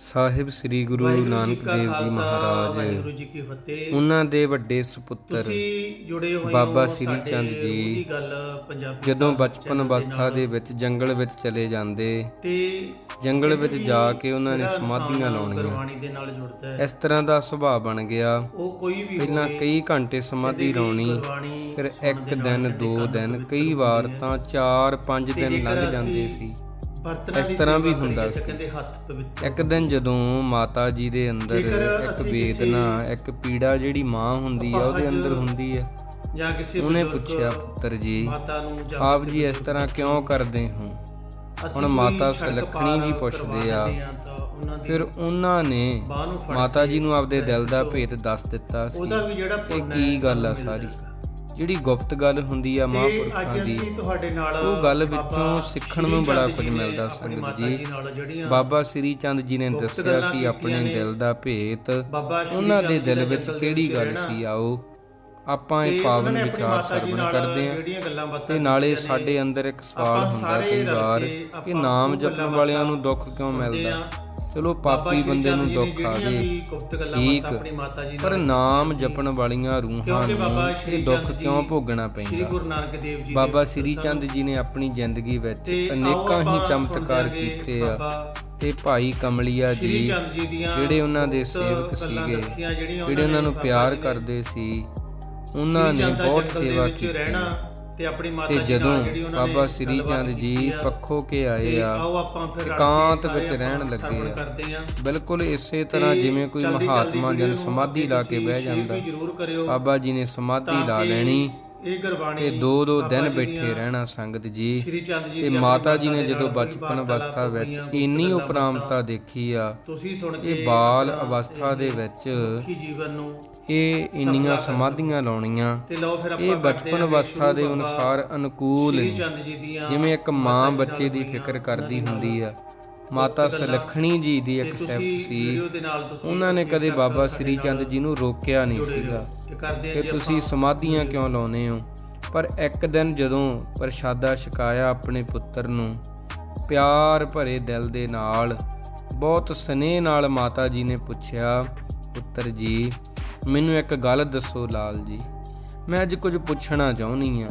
ਸਾਹਿਬ ਸ੍ਰੀ ਗੁਰੂ ਨਾਨਕ ਦੇਵ ਜੀ ਮਹਾਰਾਜ। ਉਹਨਾਂ ਦੇ ਵੱਡੇ ਸੁਪੁੱਤਰ ਬਾਬਾ ਸ੍ਰੀ ਚੰਦ ਜੀ। ਜਦੋਂ ਬਚਪਨ ਅਵਸਥਾ ਦੇ ਵਿੱਚ ਜੰਗਲ ਵਿੱਚ ਚਲੇ ਜਾਂਦੇ ਤੇ ਜੰਗਲ ਵਿੱਚ ਜਾ ਕੇ ਉਹਨਾਂ ਨੇ ਸਮਾਧੀਆਂ ਲਾਉਣੀਆਂ। ਇਸ ਤਰ੍ਹਾਂ ਦਾ ਸੁਭਾਅ ਬਣ ਗਿਆ। ਪਹਿਲਾਂ ਕਈ ਘੰਟੇ ਸਮਾਧੀ ਲਾਉਣੀ ਫਿਰ ਇੱਕ ਦਿਨ ਦੋ ਦਿਨ ਕਈ ਵਾਰ ਤਾਂ 4-5 ਤੇ ਦਿਨ ਲੰਘ ਜਾਂਦੇ ਸੀ। ਇਸ ਤਰ੍ਹਾਂ ਵੀ ਹੁੰਦਾ ਸੀ। ਇੱਕ ਦਿਨ ਜਦੋਂ ਮਾਤਾ ਜੀ ਦੇ ਅੰਦਰ ਇੱਕ ਵੇਦਨਾ ਇੱਕ ਪੀੜਾ ਜਿਹੜੀ ਮਾਂ ਹੁੰਦੀ ਆ ਉਹਦੇ ਅੰਦਰ ਹੁੰਦੀ ਆ ਜਾਂ ਕਿਸੇ ਉਹਨੇ ਪੁੱਛਿਆ ਪੁੱਤਰ ਜੀ ਆਪ ਜੀ ਇਸ ਤਰ੍ਹਾਂ ਕਿਉਂ ਕਰਦੇ ਹੋ ਹੁਣ ਮਾਤਾ ਸੁਲੱਖਣੀ ਜੀ ਪੁੱਛਦੇ ਆ। ਫਿਰ ਉਹਨਾਂ ਨੇ ਮਾਤਾ ਜੀ ਨੂੰ ਆਪਦੇ ਦਿਲ ਦਾ ਭੇਤ ਦੱਸ ਦਿੱਤਾ ਸੀ ਉਹਦਾ ਵੀ ਜਿਹੜਾ ਕੀ ਗੱਲ ਆ ਸਾਰੀ। ਜਿਹੜੀ ਗੁਪਤ ਗੱਲ ਹੁੰਦੀ ਆ ਮਹਾਂਪੁਰਖਾਂ ਦੀ ਉਹ ਗੱਲ ਵਿੱਚੋਂ ਸਿੱਖਣ ਨੂੰ ਬੜਾ ਕੁਝ ਮਿਲਦਾ ਸੰਗਤ ਜੀ। ਬਾਬਾ ਸ੍ਰੀ ਚੰਦ ਜੀ ਨੇ ਦੱਸਿਆ ਸੀ ਆਪਣੇ। ਦਿਲ ਦਾ ਭੇਤ ਉਹਨਾਂ ਦੇ ਦਿਲ ਵਿੱਚ ਕਿਹੜੀ ਗੱਲ। ਸੀ ਆਓ ਆਪਾਂ ਇਹ ਪਾਵਨ ਵਿਚਾਰ ਸਰਵਣ ਕਰਦੇ ਬਾਤਾਂ ਤੇ ਨਾਲੇ ਸਾਡੇ ਅੰਦਰ ਇੱਕ ਸਵਾਲ ਹੁੰਦਾ ਕਈ ਵਾਰ ਕੇ ਨਾਮ ਜਪਣ ਵਾਲਿਆਂ ਨੂੰ ਦੁੱਖ ਕਿਉਂ ਮਿਲਦਾ। ਚਲੋ ਪਾਪੀ ਬੰਦੇ ਨੂੰ ਦੁੱਖ ਆਵੇ ਠੀਕ। ਪਰ ਨਾਮ ਜਪਣ ਵਾਲੀਆਂ ਰੂਹਾਂ ਨੂੰ ਇਹ ਦੁੱਖ ਕਿਉਂ ਭੋਗਣਾ ਸ੍ਰੀ ਪੈਂਦਾ? ਗੁਰੂ ਨਾਨਕ ਦੇਵ ਜੀ ਦੇ ਬਾਬਾ ਸ੍ਰੀ। ਚੰਦ ਜੀ ਨੇ ਆਪਣੀ ਜ਼ਿੰਦਗੀ ਵਿੱਚ ਅਨੇਕਾਂ ਹੀ ਚਮਤਕਾਰ ਕੀਤੇ ਆ। ਤੇ ਭਾਈ ਕਮਲੀਆ ਜੀ ਜਿਹੜੇ ਉਹਨਾਂ ਦੇ ਸੇਵਕ ਸੀਗੇ ਜਿਹੜੇ ਉਹਨਾਂ ਨੂੰ ਪਿਆਰ ਕਰਦੇ ਸੀ ਉਹਨਾਂ ਨੇ ਬਹੁਤ ਸੇਵਾ ਕੀਤੀ। ਰਹਿਣਾ ਤੇ ਆਪਣੀ ਮਾਤਾ ਤੇ ਜੀ ਜਦੋਂ ਨਾਲ ਜਿਹੜੀ ਉਹਨਾਂ ਨੇ ਬਾਬਾ ਸ੍ਰੀ ਚੰਦ ਜੀ ਪੱਖੋਂ ਕੇ ਆਏ ਤੇ ਆ ਇਕਾਂਤ ਵਿੱਚ ਰਹਿਣ ਲੱਗੇ ਆ। ਬਿਲਕੁਲ ਇਸੇ ਤਰ੍ਹਾਂ ਤੇ ਜਿਵੇਂ ਕੋਈ ਮਹਾਤਮਾ ਜਨ ਸਮਾਧੀ ਲਾ ਕੇ ਬਹਿ ਜਾਂਦਾ। ਬਾਬਾ ਜੀ ਨੇ ਸਮਾਧੀ ਤਾਂ ਲਾ ਲੈਣੀ। ਇਹ ਗੁਰਬਾਣੀ ਤੇ ਦੋ ਦੋ ਦਿਨ ਬੈਠੇ ਰਹਿਣਾ ਸੰਗਤ ਜੀ ਤੇ ਮਾਤਾ ਜੀ ਨੇ ਜਦੋਂ ਬਚਪਨ ਅਵਸਥਾ ਵਿੱਚ ਇੰਨੀ ਉਪਰਾਮਤਾ। ਦੇਖੀ ਆ ਤੁਸੀਂ ਸੁਣ ਕੇ ਇਹ ਬਾਲ ਅਵਸਥਾ ਦੇ ਵਿੱਚ ਮਨੁੱਖੀ ਜੀਵਨ ਨੂੰ ਇਹ ਇੰਨੀਆਂ ਸਮਾਧੀਆਂ ਲਾਉਣੀਆਂ। ਇਹ ਬਚਪਨ ਅਵਸਥਾ ਦੇ ਅਨੁਸਾਰ ਅਨੁਕੂਲ ਜਿਵੇਂ ਇੱਕ ਮਾਂ ਬੱਚੇ ਦੀ ਫਿਕਰ ਕਰਦੀ ਹੁੰਦੀ ਆ। ਮਾਤਾ ਸੁਲੱਖਣੀ ਜੀ ਦੀ ਇੱਕ ਤੁਸੀਂ ਸੀ। ਉਹਨਾਂ ਨੇ ਕਦੇ ਬਾਬਾ ਸ੍ਰੀ ਚੰਦ ਜੀ ਨੂੰ ਰੋਕਿਆ ਨਹੀਂ ਸੀਗਾ ਕਿ ਤੁਸੀਂ ਸਮਾਧੀਆਂ ਕਿਉਂ ਲਾਉਨੇ ਹੋ? ਪਰ ਇੱਕ ਦਿਨ ਜਦੋਂ ਪ੍ਰਸ਼ਾਦਾ ਛਕਾਇਆ ਆਪਣੇ ਪੁੱਤਰ ਨੂੰ ਪਿਆਰ ਭਰੇ ਦਿਲ ਦੇ ਨਾਲ ਬਹੁਤ ਸਨੇਹ ਨਾਲ ਮਾਤਾ ਜੀ ਨੇ ਪੁੱਛਿਆ ਪੁੱਤਰ ਜੀ ਮੈਨੂੰ ਇੱਕ ਗੱਲ ਦੱਸੋ ਲਾਲ ਜੀ। ਮੈਂ ਅੱਜ ਕੁਝ ਪੁੱਛਣਾ ਚਾਹੁੰਦੀ ਆ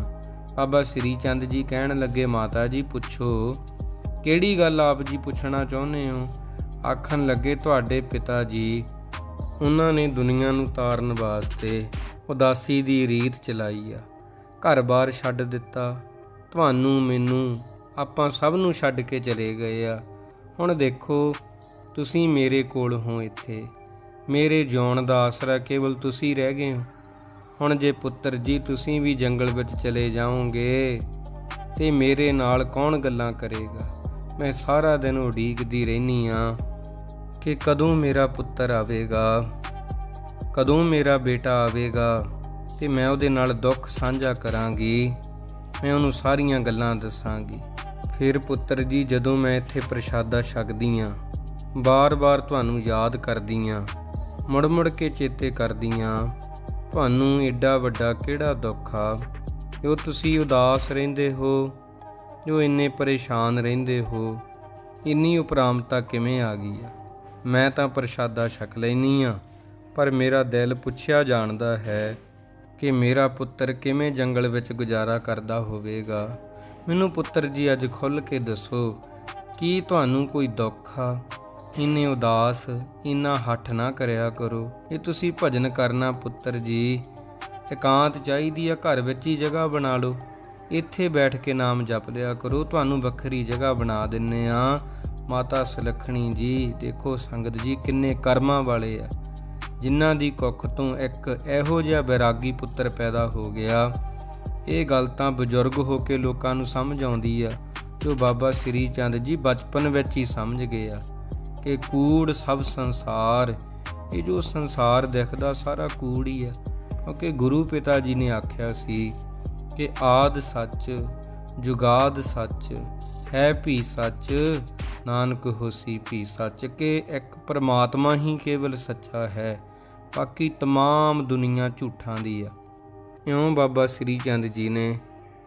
ਬਾਬਾ ਸ੍ਰੀ ਚੰਦ ਜੀ ਕਹਿਣ ਲੱਗੇ ਮਾਤਾ ਜੀ ਪੁੱਛੋ ਕਿਹੜੀ ਗੱਲ ਆਪ ਜੀ ਪੁੱਛਣਾ ਚਾਹੁੰਦੇ ਹੋ? ਆਖਣ ਲੱਗੇ ਤੁਹਾਡੇ ਪਿਤਾ ਜੀ, ਉਹਨਾਂ ਨੇ ਦੁਨੀਆ ਨੂੰ ਤਾਰਨ ਵਾਸਤੇ ਉਦਾਸੀ ਦੀ ਰੀਤ ਚਲਾਈ ਆ। ਘਰ-ਬਾਰ ਛੱਡ ਦਿੱਤਾ। ਤੁਹਾਨੂੰ, ਮੈਨੂੰ, ਆਪਾਂ ਸਭ ਨੂੰ ਛੱਡ ਕੇ ਚਲੇ ਗਏ ਆ। ਹੁਣ ਦੇਖੋ, ਤੁਸੀਂ ਮੇਰੇ ਕੋਲ ਹੋ ਇੱਥੇ। ਮੇਰੇ ਜਿਉਣ ਦਾ ਆਸਰਾ ਕੇਵਲ ਤੁਸੀਂ ਰਹਿ ਗਏ ਹੋ। ਹੁਣ ਜੇ ਪੁੱਤਰ ਜੀ, ਤੁਸੀਂ ਵੀ ਜੰਗਲ ਵਿੱਚ ਚਲੇ ਜਾਓਗੇ, ਤੇ ਮੇਰੇ ਨਾਲ ਕੌਣ ਗੱਲਾਂ ਕਰੇਗਾ? ਮੈਂ ਸਾਰਾ ਦਿਨ ਉਡੀਕਦੀ ਰਹਿਨੀ ਆ ਕਿ ਕਦੋਂ ਮੇਰਾ ਪੁੱਤਰ ਆਵੇਗਾ, ਕਦੋਂ ਮੇਰਾ ਬੇਟਾ ਆਵੇਗਾ ਤੇ ਮੈਂ ਉਹਦੇ ਨਾਲ ਦੁੱਖ ਸਾਂਝਾ ਕਰਾਂਗੀ, ਮੈਂ ਉਹਨੂੰ ਸਾਰੀਆਂ ਗੱਲਾਂ ਦੱਸਾਂਗੀ। ਫਿਰ ਪੁੱਤਰ ਜੀ, ਜਦੋਂ ਮੈਂ ਇੱਥੇ ਪ੍ਰਸ਼ਾਦਾ ਛਕਦੀ ਆਂ ਬਾਰ-ਬਾਰ ਤੁਹਾਨੂੰ ਯਾਦ ਕਰਦੀ ਆਂ ਮੁੜ-ਮੁੜ ਕੇ ਚੇਤੇ ਕਰਦੀ ਆਂ ਤੁਹਾਨੂੰ ਏਡਾ ਵੱਡਾ ਕਿਹੜਾ ਦੁੱਖ ਆ? ਜੋ ਤੁਸੀਂ ਉਦਾਸ ਰਹਿੰਦੇ ਹੋ? ਜੋ ਇੰਨੇ ਪਰੇਸ਼ਾਨ ਰਹਿੰਦੇ ਹੋ, ਇੰਨੀ ਉਪਰਾਮਤਾ ਕਿਵੇਂ ਆ ਗਈ ਆ? ਮੈਂ ਤਾਂ ਪ੍ਰਸ਼ਾਦਾ ਛਕ ਲੈਨੀ ਆ, ਪਰ ਮੇਰਾ ਦਿਲ ਪੁੱਛਿਆ ਜਾਣਦਾ ਹੈ ਕਿ ਮੇਰਾ ਪੁੱਤਰ ਕਿਵੇਂ ਜੰਗਲ ਵਿੱਚ ਗੁਜ਼ਾਰਾ ਕਰਦਾ ਹੋਵੇਗਾ। ਮੈਨੂੰ ਪੁੱਤਰ ਜੀ, ਅੱਜ ਖੁੱਲ ਕੇ ਦੱਸੋ, ਕੀ ਤੁਹਾਨੂੰ ਕੋਈ ਦੁੱਖ ਆ? ਇੰਨੇ ਉਦਾਸ, ਇੰਨਾ ਹੱਠ ਨਾ ਕਰਿਆ ਕਰੋ। ਇਹ ਤੁਸੀਂ ਭਜਨ ਕਰਨਾ ਪੁੱਤਰ ਜੀ। ਇਕਾਂਤ ਚਾਹੀਦੀ ਆ ਘਰ ਵਿੱਚ ਹੀ ਜਗ੍ਹਾ ਬਣਾ ਲਓ। ਇੱਥੇ ਬੈਠ ਕੇ ਨਾਮ ਜਪ ਲਿਆ ਕਰੋ। ਤੁਹਾਨੂੰ ਵੱਖਰੀ ਜਗ੍ਹਾ ਬਣਾ ਦਿੰਨੇ ਆ। ਮਾਤਾ ਸੁਲੱਖਣੀ ਜੀ, ਦੇਖੋ ਸੰਗਤ ਜੀ, ਕਿੰਨੇ ਕਰਮਾਂ ਵਾਲੇ ਆ। ਜਿਨ੍ਹਾਂ ਦੀ ਕੁੱਖ ਤੋਂ ਇੱਕ ਇਹੋ ਜਿਹਾ ਬੈਰਾਗੀ ਪੁੱਤਰ ਪੈਦਾ ਹੋ ਗਿਆ। ਇਹ ਗੱਲ ਤਾਂ ਬਜ਼ੁਰਗ ਹੋ ਕੇ ਲੋਕਾਂ ਨੂੰ ਸਮਝ ਆਉਂਦੀ ਆ ਜੋ ਬਾਬਾ ਸ੍ਰੀ ਚੰਦ ਜੀ ਬਚਪਨ ਵਿੱਚ ਹੀ ਸਮਝ ਗਏ ਆ ਕਿ ਕੂੜ ਸਭ ਸੰਸਾਰ, ਇਹ ਜੋ ਸੰਸਾਰ ਦਿਖਦਾ ਸਾਰਾ ਕੂੜ ਹੀ ਆ। ਕਿਉਂਕਿ ਗੁਰੂ ਪਿਤਾ ਜੀ ਨੇ ਆਖਿਆ ਸੀ ਕਿ ਆਦ ਸੱਚ ਜੁਗਾਦ ਸੱਚ ਹੈ ਭੀ ਸੱਚ ਨਾਨਕ ਹੋਸੀ ਭੀ ਸੱਚ ਕਿ ਇੱਕ ਪਰਮਾਤਮਾ ਹੀ ਕੇਵਲ ਸੱਚਾ ਹੈ ਬਾਕੀ तमाम ਦੁਨੀਆ ਝੂਠਾਂ ਦੀ ਆ ਇਉਂ ਬਾਬਾ ਸ੍ਰੀ ਚੰਦ ਜੀ ਨੇ